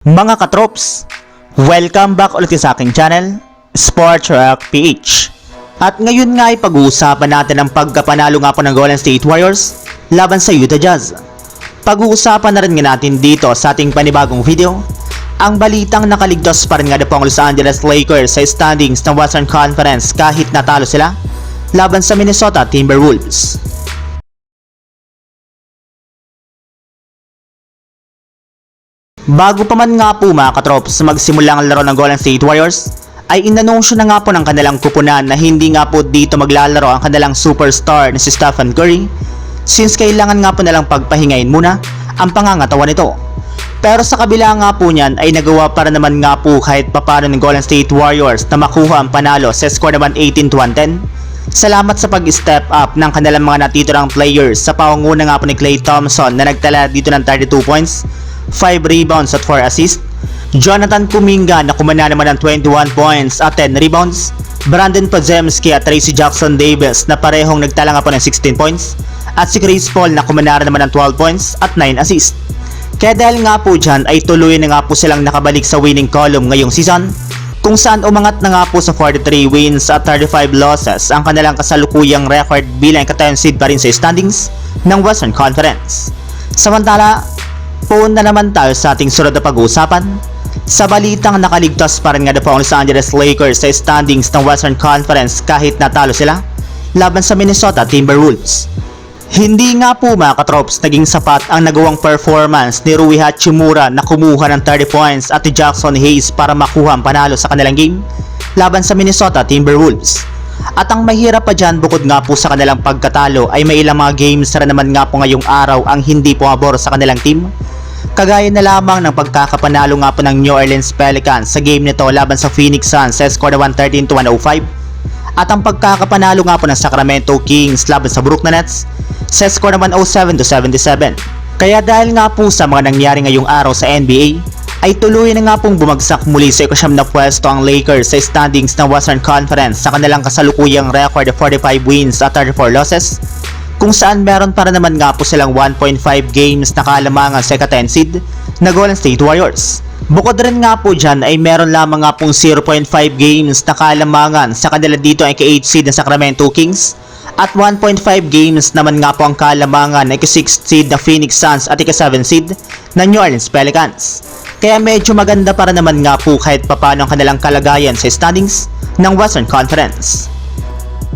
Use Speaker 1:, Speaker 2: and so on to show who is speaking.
Speaker 1: Mga katrops, welcome back ulit sa aking channel, Sports Rock PH. At ngayon nga ay pag-uusapan natin ang pagkapanalo nga po ng Golden State Warriors laban sa Utah Jazz. Pag-uusapan na rin nga natin dito sa ating panibagong video, ang balitang nakaligtas pa rin nga po ang Los Angeles Lakers sa standings ng Western Conference kahit natalo sila laban sa Minnesota Timberwolves. Bago pa man nga po mga katrops magsimula ang laro ng Golden State Warriors, ay inanunsyo na nga po ng kanilang kupunan na hindi nga po dito maglalaro ang kanilang superstar na si Stephen Curry since kailangan nga po nalang pagpahingayin muna ang pangangatawan nito. Pero sa kabila nga po niyan ay nagawa para naman nga po kahit papano ng Golden State Warriors na makuha ang panalo sa score naman 18 to 110. Salamat sa pag-step up ng kanilang mga natitirang players sa pangunguna nga po ni Klay Thompson na nagtala dito ng 32 points 5 rebounds at 4 assists. Jonathan Kuminga na kumana naman ng 21 points at 10 rebounds. Brandon Podzemski at Tracy Jackson Davis na parehong nagtala po ng 16 points. At si Chris Paul na kumanara naman ng 12 points at 9 assists. Kaya dahil nga po dyan ay tuloy na nga po silang nakabalik sa winning column ngayong season kung saan umangat na nga po sa 43 wins at 35 losses ang kanilang kasalukuyang record bilang katayon seed pa rin sa standings ng Western Conference. Samantala, Puun na naman tayo sa ating sunod na pag-uusapan. Sa balitang nakaligtas pa rin nga po ang Los Angeles Lakers sa standings ng Western Conference kahit natalo sila laban sa Minnesota Timberwolves. Hindi nga po mga katrops naging sapat ang nagawang performance ni Rui Hachimura na kumuha ng 30 points at ni Jackson Hayes para makuha ang panalo sa kanilang game laban sa Minnesota Timberwolves. At ang mahirap pa dyan bukod nga po sa kanilang pagkatalo ay may ilang mga games na naman nga po ngayong araw ang hindi pumabor sa kanilang team. Kagaya na lamang ng pagkakapanalo nga po ng New Orleans Pelicans sa game nito laban sa Phoenix Suns sa score na 113 to 105. At ang pagkakapanalo nga po ng Sacramento Kings laban sa Brooklyn Nets sa score naman 07 to 77. Kaya dahil nga po sa mga nangyari ngayong araw sa NBA, ay tuloy na nga pong bumagsak muli sa ikasyam na pwesto ang Lakers sa standings ng Western Conference sa kanilang kasalukuyang record of 45 wins at 34 losses kung saan meron para naman nga po silang 1.5 games na kalamangan sa ika-10 seed na Golden State Warriors. Bukod rin nga po dyan ay meron lamang nga pong 0.5 games na kalamangan sa kanila dito ay ika-8 seed na Sacramento Kings at 1.5 games naman nga po ang kalamangan na ika-6 seed na Phoenix Suns at ika-7 seed na New Orleans Pelicans. Kaya medyo maganda para naman nga po kahit papano ang kanilang kalagayan sa standings ng Western Conference.